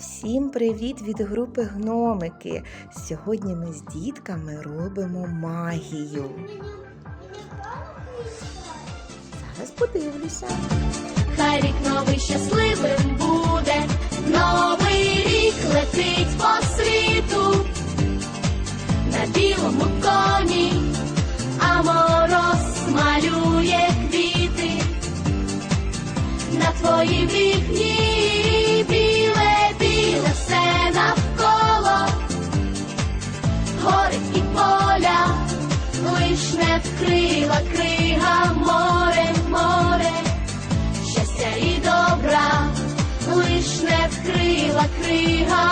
Всім привіт від групи Гномики. Сьогодні ми з дітками робимо магію. Зараз подивлюся. Хай рік новий щасливим буде, новий рік летить по світу, на білому коні, а мороз малює квіти, на твоїй вікні і добра, лиш не вкрила крига море,